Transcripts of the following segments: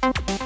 Thank you.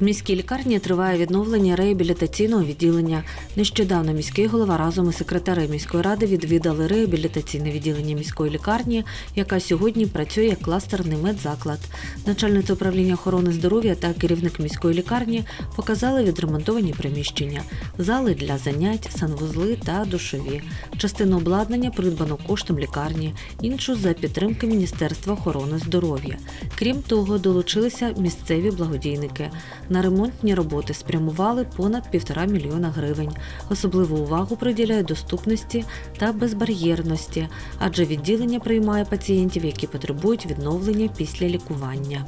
В міській лікарні триває відновлення реабілітаційного відділення. Нещодавно міський голова разом із секретарем міської ради відвідали реабілітаційне відділення міської лікарні, яка сьогодні працює як кластерний медзаклад. Начальниця управління охорони здоров'я та керівник міської лікарні показали відремонтовані приміщення, зали для занять, санвузли та душові. Частину обладнання придбано коштом лікарні, іншу за підтримки Міністерства охорони здоров'я. Крім того, долучилися місцеві благодійники. На ремонтні роботи спрямували понад півтора мільйона гривень. Особливу увагу приділяють доступності та безбар'єрності, адже відділення приймає пацієнтів, які потребують відновлення після лікування.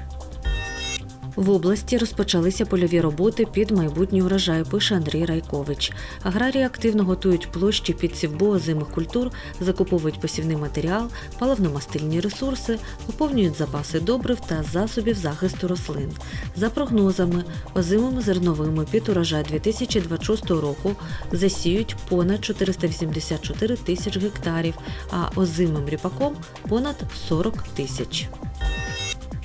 В області розпочалися польові роботи під майбутній урожай, пише Андрій Райкович. Аграрії активно готують площі під сівбу озимих культур, закуповують посівний матеріал, паливно-мастильні ресурси, поповнюють запаси добрив та засобів захисту рослин. За прогнозами, озимими зерновими під урожай 2026 року засіють понад 484 тисяч гектарів, а озимим ріпаком понад 40 тисяч.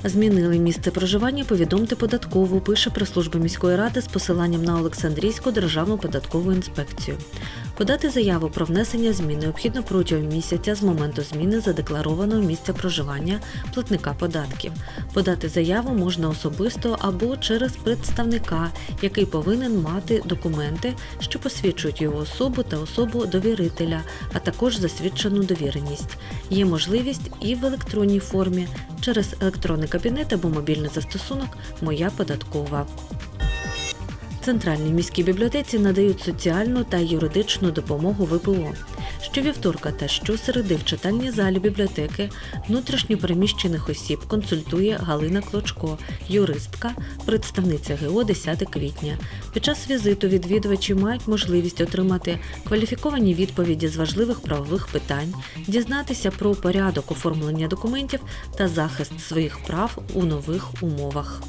Змінили місце проживання, повідомте податкову, пише прес-служба міської ради з посиланням на Олександрійську державну податкову інспекцію. Подати заяву про внесення змін необхідно протягом місяця з моменту зміни задекларованого місця проживання платника податків. Подати заяву можна особисто або через представника, який повинен мати документи, що посвідчують його особу та особу довірителя, а також засвідчену довіреність. Є можливість і в електронній формі через електронний кабінет або мобільний застосунок Моя податкова. Центральній міській бібліотеці надають соціальну та юридичну допомогу ВПО. Щовівторка та щосереди в читальній залі бібліотеки внутрішньопереміщених осіб консультує Галина Клочко, юристка, представниця ГО 10 квітня. Під час візиту відвідувачі мають можливість отримати кваліфіковані відповіді з важливих правових питань, дізнатися про порядок оформлення документів та захист своїх прав у нових умовах.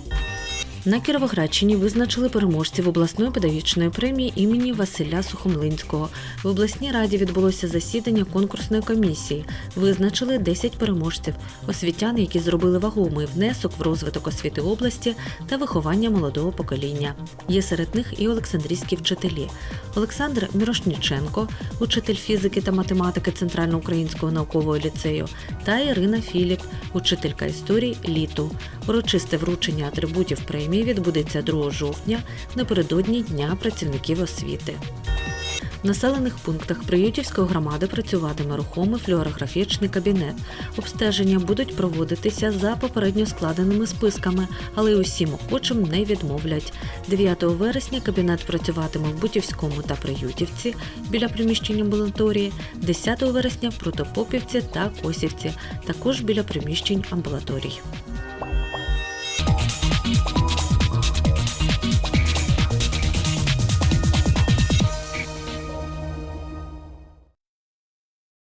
На Кіровоградщині визначили переможців обласної педагогічної премії імені Василя Сухомлинського. В обласній раді відбулося засідання конкурсної комісії. Визначили 10 переможців, освітян, які зробили вагомий внесок в розвиток освіти області та виховання молодого покоління. Є серед них і олександрійські вчителі. Олександр Мірошніченко, учитель фізики та математики Центральноукраїнського наукового ліцею, та Ірина Філіп, учителька історії літу. Урочисте вручення атрибутів премії відбудеться 2 жовтня напередодні Дня працівників освіти. В населених пунктах Приютівської громади працюватиме рухомий флюорографічний кабінет. Обстеження будуть проводитися за попередньо складеними списками, але й усім охочим не відмовлять. 9 вересня кабінет працюватиме в Бутівському та Приютівці біля приміщення амбулаторії, 10 вересня в Протопопівці та Косівці, також біля приміщень амбулаторій.